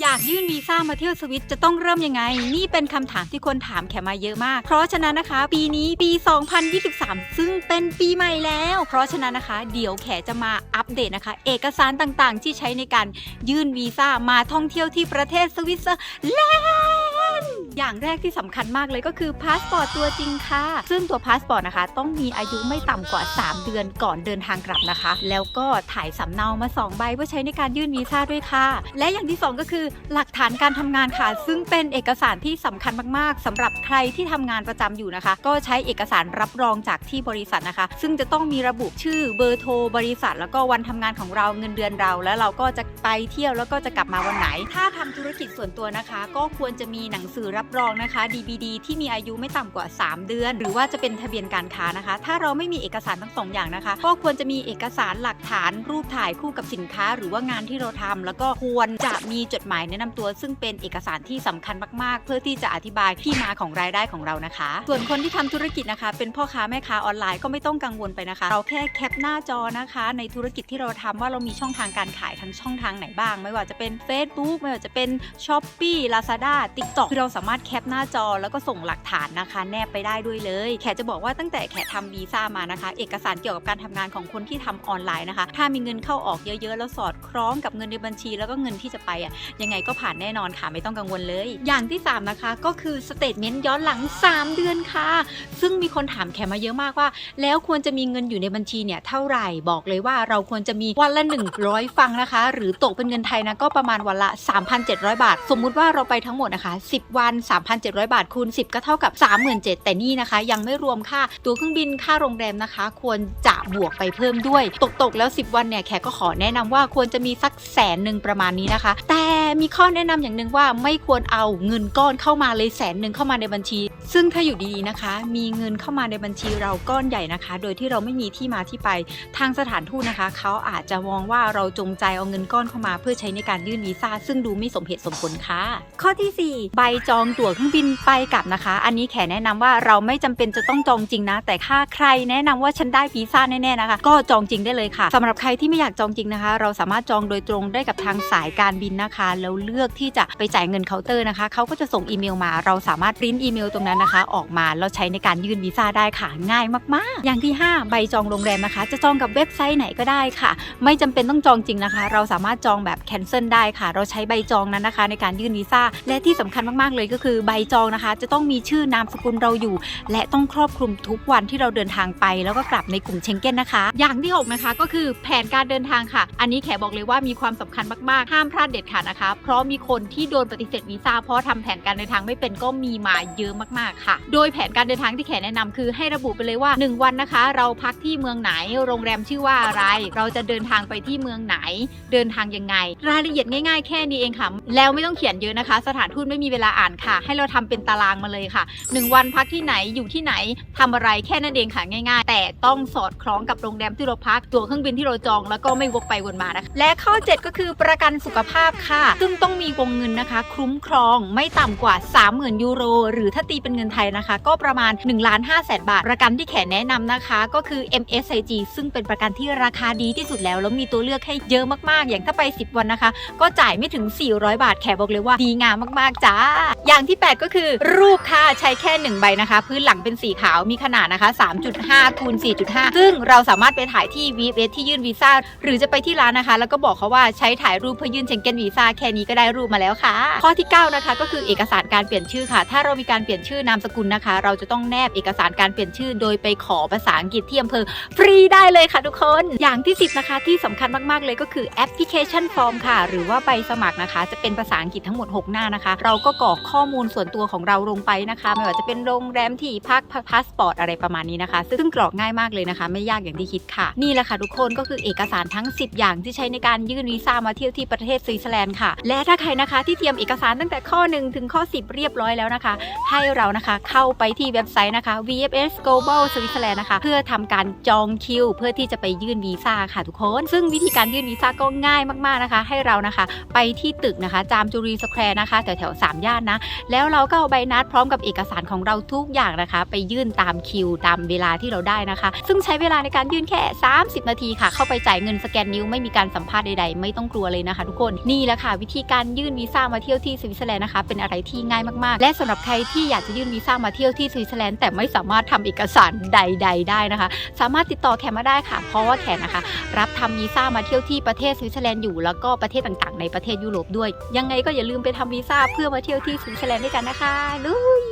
อยากยื่นวีซ่ามาเที่ยวสวิตจะต้องเริ่มยังไง นี่เป็นคำถามที่คนถามแขมาเยอะมาก เพราะฉะนั้นนะคะ ปีนี้ปี 2023 ซึ่งเป็นปีใหม่แล้ว เพราะฉะนั้นนะคะ เดี๋ยวแขจะมาอัปเดตนะคะ เอกสารต่างๆ ที่ใช้ในการยื่นวีซ่ามาท่องเที่ยวที่ประเทศสวิตเซอร์แลนด์ อย่างแรกที่สำคัญมากเลยก็คือพาสปอร์ตตัวจริงค่ะ ซึ่งตัวพาสปอร์ตนะคะ ต้องมีอายุไม่ต่ำกว่า 3 เดือนก่อนเดินทางกลับนะคะ แล้วก็ถ่ายสำเนามา 2 ใบเพื่อใช้ในการยื่นวีซ่าด้วยค่ะ และอย่างที่ 2 ก็คือหลักฐานการทำงานค่ะ ซึ่งเป็นเอกสารที่สำคัญมากๆสำหรับใครที่ทำงานประจำอยู่นะคะ ก็ใช้เอกสารรับรองจากที่บริษัทนะคะ ซึ่งจะต้องมีระบุชื่อเบอร์โทรบริษัท แล้วก็วันทำงานของเราเงินเดือนเรา แล้วเราก็จะ ไปเที่ยวแล้วก็จะกลับมาวันไหน ถ้าทำธุรกิจส่วนตัวนะคะ ก็ควรจะมีหนังสือรับรองนะคะ DBD ที่มีอายุไม่ต่ำกว่า 3 เดือน หรือว่าจะเป็นทะเบียนการค้านะคะ ถ้าเราไม่มีเอกสารทั้งสองอย่างนะคะ ก็ควรจะมีเอกสารหลักฐานรูปถ่ายคู่กับสินค้า หรือว่างานที่เราทำแล้วก็ควรจะมีจดหมายแนะนำตัว ซึ่งเป็นเอกสารที่สำคัญมาก ๆ เพื่อที่จะอธิบายที่มาของรายได้ของเรานะคะ ส่วนคนที่ทำธุรกิจนะคะ เป็นพ่อค้าแม่ค้าออนไลน์ก็ไม่ต้องกังวลไปนะคะ เราแค่แคปหน้าจอนะคะ ในธุรกิจที่เราทำว่าเรามีช่องทางการขายทั้งช่องทางไหนบ้าง ไม่ว่าจะเป็น Facebook ไม่ว่าจะเป็น s h อ p e e Lazada TikTok คือเราสามารถแคปหน้าจอแล้วก็ส่งหลักฐานนะคะ แนบไปได้ด้วยเลย แขจะบอกว่าตั้งแต่แขทำวีซ่ามานะคะ เอกสารเกี่ยวกับการทำงานของคนที่ทำออนไลน์นะคะ ถ้ามีเงินเข้าออกเยอะๆ แล้วสอดคล้องกับเงินในบัญชี แล้วก็เงินที่จะไปอะยังไงก็ผ่านแน่นอนค่ะไม่ต้องกังวลเลย อย่างที่ 3 นะคะ ก็คือสเตทเมนต์ย้อนหลัง 3 เดือนค่ะ ซึ่งมีคนถามแขมาเยอะมากว่า แล้วควรจะมีเงินอยู่ในบัญชีเนี่ยเท่าไหร่บอกเลยว่าเราควรจะมีวันละ 100 ฟังนะคะ หรือตกเป็นเงินไทยนะก็ประมาณวันละ 3,700 บาท สมมุติว่าเราไปทั้งหมดนะคะ 10 วัน 3,700 บาทคูณ 10 ก็เท่ากับ 37,000แต่นี่นะคะ ยังไม่รวมค่าตัวเครื่องบินค่าโรงแรมนะคะ ควรจะบวกไปเพิ่มด้วย ตกๆแล้ว 10 วันเนี่ยแขกก็ขอแนะนำว่าควรจะมีสักแสนหนึ่งประมาณนี้นะคะ แต่มีข้อแนะนำอย่างหนึ่งว่าไม่ควรเอาเงินก้อนเข้ามาเลยแสนหนึ่งเข้ามาในบัญชี ซึ่งถ้าอยู่ดีๆนะคะ มีเงินเข้ามาในบัญชีเราก้อนใหญ่นะคะ โดยที่เราไม่มีที่มาที่ไปทางสถานทูตนะคะ เขาอาจจะมองว่าเราจงใจเอาเงินก้อนเข้ามา เพื่อใช้ในการยื่นวีซ่าซึ่งดูไม่สมเหตุสมผลค่ะ ข้อทีสี่4 ใบจองตั๋วเครื่องบินไปกลับนะคะ อันนี้แขแนะนำว่าเราไม่จำเป็นจะต้องจองจริงนะ แต่ถ้าใครแนะนำว่าฉันได้วีซ่าแน่ๆนะคะ ก็จองจริงได้เลยค่ะสำหรับใครที่ไม่อยากจองจริงนะคะ เราสามารถจองโดยตรงได้กับทางสายการบินนะคะแล้วเลือกที่จะไปจ่ายเงินเคาน์เตอร์นะคะเขาก็จะส่งอีเมลมา เราสามารถปริ้นอีเมลตรงนั้นนะคะ ออกมาแล้วใช้ในการยื่นวีซ่าได้ค่ะง่ายมากๆ อย่างที่ 5 ใบจองโรงแรมนะคะ จะจองกับเว็บไซต์ไหนก็ได้ค่ะ ไม่จำเป็นต้องจองจริงนะคะ เราสามารถจองแบบแคนเซิลได้ค่ะ เราใช้ใบจองนั้นนะคะ ในการยื่นวีซ่าและที่สำคัญมากๆเลยก็คือใบจองนะคะ จะต้องมีชื่อนามสกุลเราอยู่ และต้องครอบคลุมทุกวันที่เราเดินทางไป แล้วก็กลับในกลุ่มเชงเก้นนะคะ อย่างที่ 6 นะคะก็คือแผนการเดินทางค่ะ อันนี้แขบอกเลยว่ามีความสำคัญมากๆ ห้ามพลาดเด็ดขาดนะคะ เพราะมีคนที่โดนปฏิเสธวีซ่าเพราะทำแผนการเดินทางไม่เป็นก็มีมาเยอะมากๆค่ะ โดยแผนการเดินทางที่แขแนะนำคือให้ระบุไปเลยว่า 1 วันนะคะ เราพักที่เมืองไหน โรงแรมชื่อว่าอะไร เราจะเดินทางไปที่เมืองไหน เดินทางยังไง รายละเอียดง่ายๆ แค่นี้เองค่ะ แล้วไม่ต้องเขียนเยอะนะคะ สถานทูตไม่มีเวลาอ่านค่ะ ให้เราทำเป็นตารางมาเลยค่ะ 1 วันพักที่ไหนอยู่ที่ไหนทำอะไรแค่นั้นเองค่ะง่าย ๆ แต่ต้องสอดคล้องกับโรงแรมที่เราพักตัวเครื่องบินที่เราจอง แล้วก็ไม่วกไปวนมานะคะและข้อ 7 ก็คือประกันสุขภาพค่ะ ซึ่งต้องมีวงเงินนะคะ คุ้มครองไม่ต่ำกว่า 30,000 ยูโร หรือถ้าตีเป็นเงินไทยนะคะ ก็ประมาณ1ล้าน5แสนบาท ประกันที่แขแนะนำนะคะ ก็คือ MSIG ซึ่งเป็นประกันที่ราคาดีที่สุดแล้ว แล้วมีตัวเลือกให้เยอะมากๆ อย่างถ้าไป 10 วันนะคะ ก็จ่ายไม่ถึง 400 บาทแขบอกเลยว่าดีงามมากๆจ้า อย่างที่ 8 ก็คือรูปค่ะใช้แค่ 1 ใบนะคะ พื้นหลังเป็นสีขาวมีขนาดนะคะ 3.5คูณ4.5 ซึ่งเราสามารถไปถ่ายที่ VFS ที่ยื่นวีซ่าหรือจะไปที่ร้านนะคะ แล้วก็บอกเขาว่าใช้ถ่ายรูปเพื่อยื่นเชงเก้นวีซ่าแค่นี้ก็ได้รูปมาแล้วค่ะ ข้อที่ 9 นะคะ ก็คือเอกสารการเปลี่ยนชื่อค่ะ ถ้าเรามีการเปลี่ยนชื่อนามสกุลนะคะ เราจะต้องแนบเอกสารการเปลี่ยนชื่อ โดยไปขอภาษาอังกฤษที่อำเภอฟรีได้เลยค่ะทุกคน อย่างที่ 10 นะคะ ที่สำคัญมาก ๆ เลยก็คือแอปพลิเคชันฟอร์มค่ะ หรือว่าใบสมัครนะคะ จะเป็นภาษาอังกฤษทั้งหมด 6 หน้านะคะ เราก็กรอกข้อมูลส่วนตัวของเราลงไปนะคะ ไม่ว่าจะเป็นโรงแรมที่พักพาสปอร์ตอะไรประมาณนี้นะคะ ซึ่งกรอกง่ายมากเลยนะคะ ไม่ยากอย่างที่คิดค่ะ นี่แหละค่ะทุกคนก็คือเอกสารทั้ง 10 อย่างที่ใช้ในการยื่นวีซ่ามาเที่ยวที่ประเทศสวิตเซอร์แลนด์ค่ะ และถ้าใครนะคะที่เตรียมเอกสารตั้งแต่ข้อ 1 ถึงข้อ 10 เรียบร้อยแล้วนะคะ ให้เรานะคะ เข้าไปที่เว็บไซต์นะคะ VFS Global Switzerland นะคะ เพื่อทำการจองคิว เพื่อที่จะไปยื่นวีซ่าค่ะทุกคน ซึ่งวิธีการยื่นวีซ่าก็ง่ายมากๆนะคะ ให้เรานะคะ ไปที่ตึกนะคะ จามจุรีสแควร์นะคะแถวแถวสามย่านนะ แล้วเราก็เอาใบนัดพร้อมกับเอกสารของเราทุกอย่างนะคะ ไปยื่นตามคิว ตามเวลาที่เราได้นะคะ ซึ่งใช้เวลาในการยื่นแค่ 30 นาทีค่ะ เข้าไปจ่ายเงินสแกนนิ้วไม่มีการสัมภาษณ์ใดๆ ไม่ต้องกลัวเลยนะคะ ทุกคนนี่แหละค่ะ วิธีการยื่นวีซ่ามาเที่ยวที่สวิตเซอร์แลนด์นะคะ เป็นอะไรที่ง่ายมากๆ และสำหรับใครที่อยากจะยื่นวีซ่ามาเที่ยวที่สวิตเซอร์แลนด์แต่ไม่สามารถทำเอกสารใด ๆ ได้นะคะ สามารถติดต่อแขกมาได้ค่ะ เพราะว่าแขกนะคะ รับทำวีซ่ามาเที่ยวที่ประเทศสวิตเซอร์แลนด์อยู่แล้วก็ประเทศต่างๆ ในประเทศยุโรปด้วย ยังไงก็อย่าลืมไปทำวีซ่าเพื่อมาเที่ยวที่สวิตเซอร์แลนด์ด้วยกันนะคะลุย